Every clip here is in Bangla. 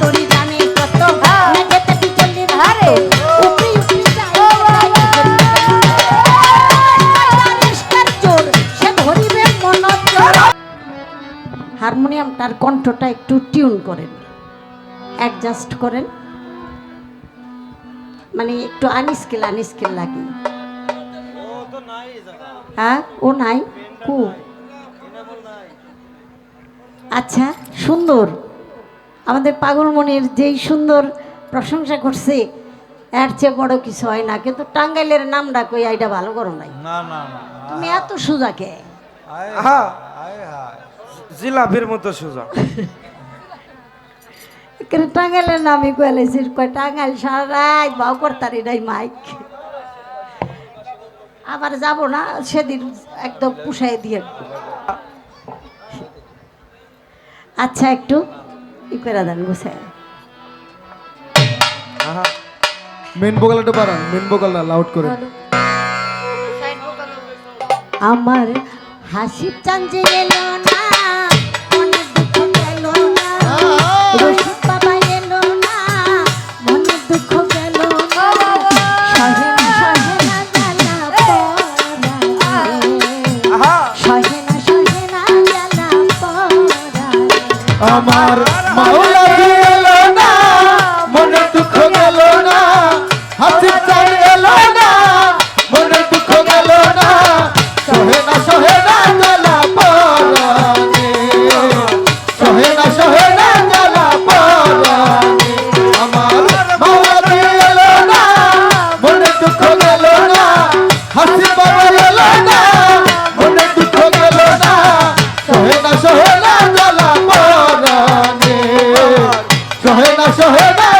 তোরি ধরিবে হারমোনিয়ামটার কণ্ঠটা একটু টিউন করেন। অ্যাডজাস্ট করেন। মানে একটু আনস্কেল আনস্কেল লাগে। হ্যাঁ? ও নাই? কু? আচ্ছা সুন্দর। আমাদের পাগলমণির যেই সুন্দর প্রশংসা করছে এর চেয়ে বড় কিছু হয় না। কিন্তু টাঙ্গাইলের নামটা কই এইটা ভালো করো নাই। না না না। তুমি এত সুজাকে আয় হ্যাঁ। জিলাপির মতো সোজা। এখানে টাঙ্গাইলের নামই কয়েছি কয় টাঙ্গাইল সারা রাত বাউ করতারি নাই মাইক। আবার যাব না সেদিন একদম পুষাই দিয়ে। আচ্ছা একটু। ই করে দেন মেন ভোকালটা বাড়ান মেন ভোকালটা লাউড করে। আমার হাসিব চাঞ্জে এলো না মনে দুঃখ গেল না রশিদ বাবা এলো না মনে দুঃখ গেল না। সহে সহে না জ্বালা পরাণে। সহে না সহে না জ্বালা পরাণে। আমার না সহে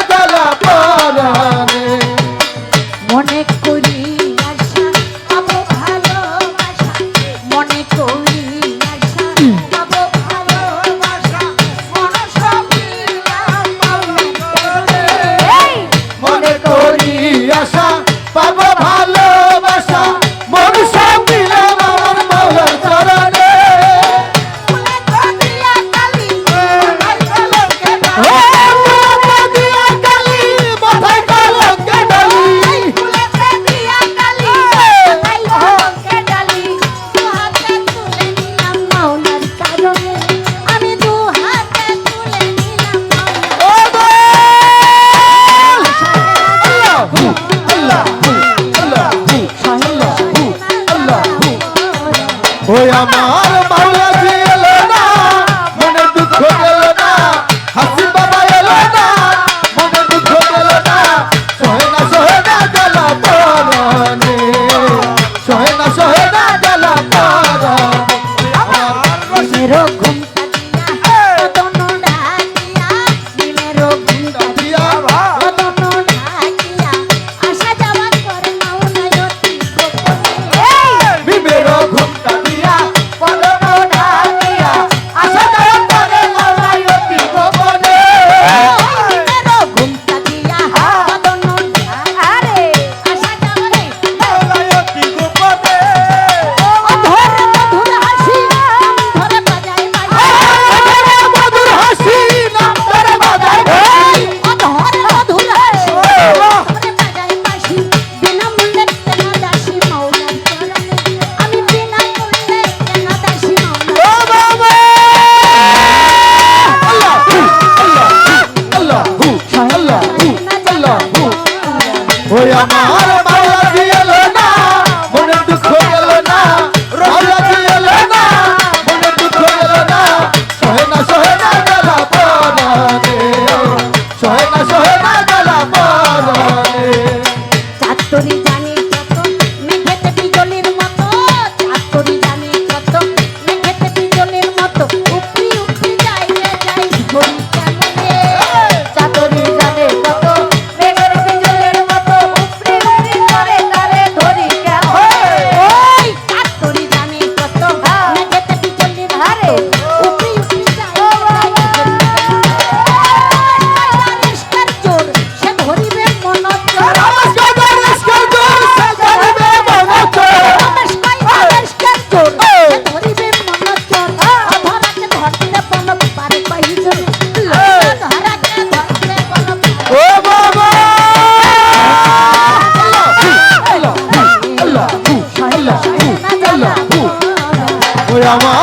Calma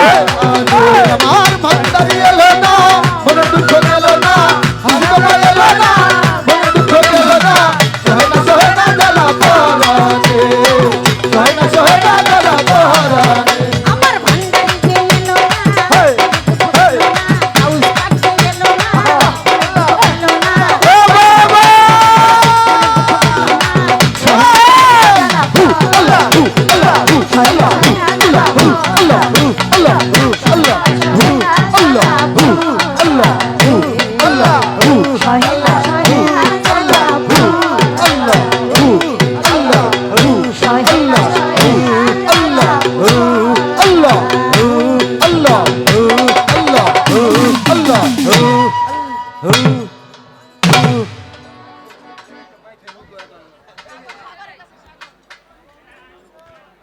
Yeah.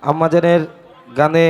আম্মাজানের গানে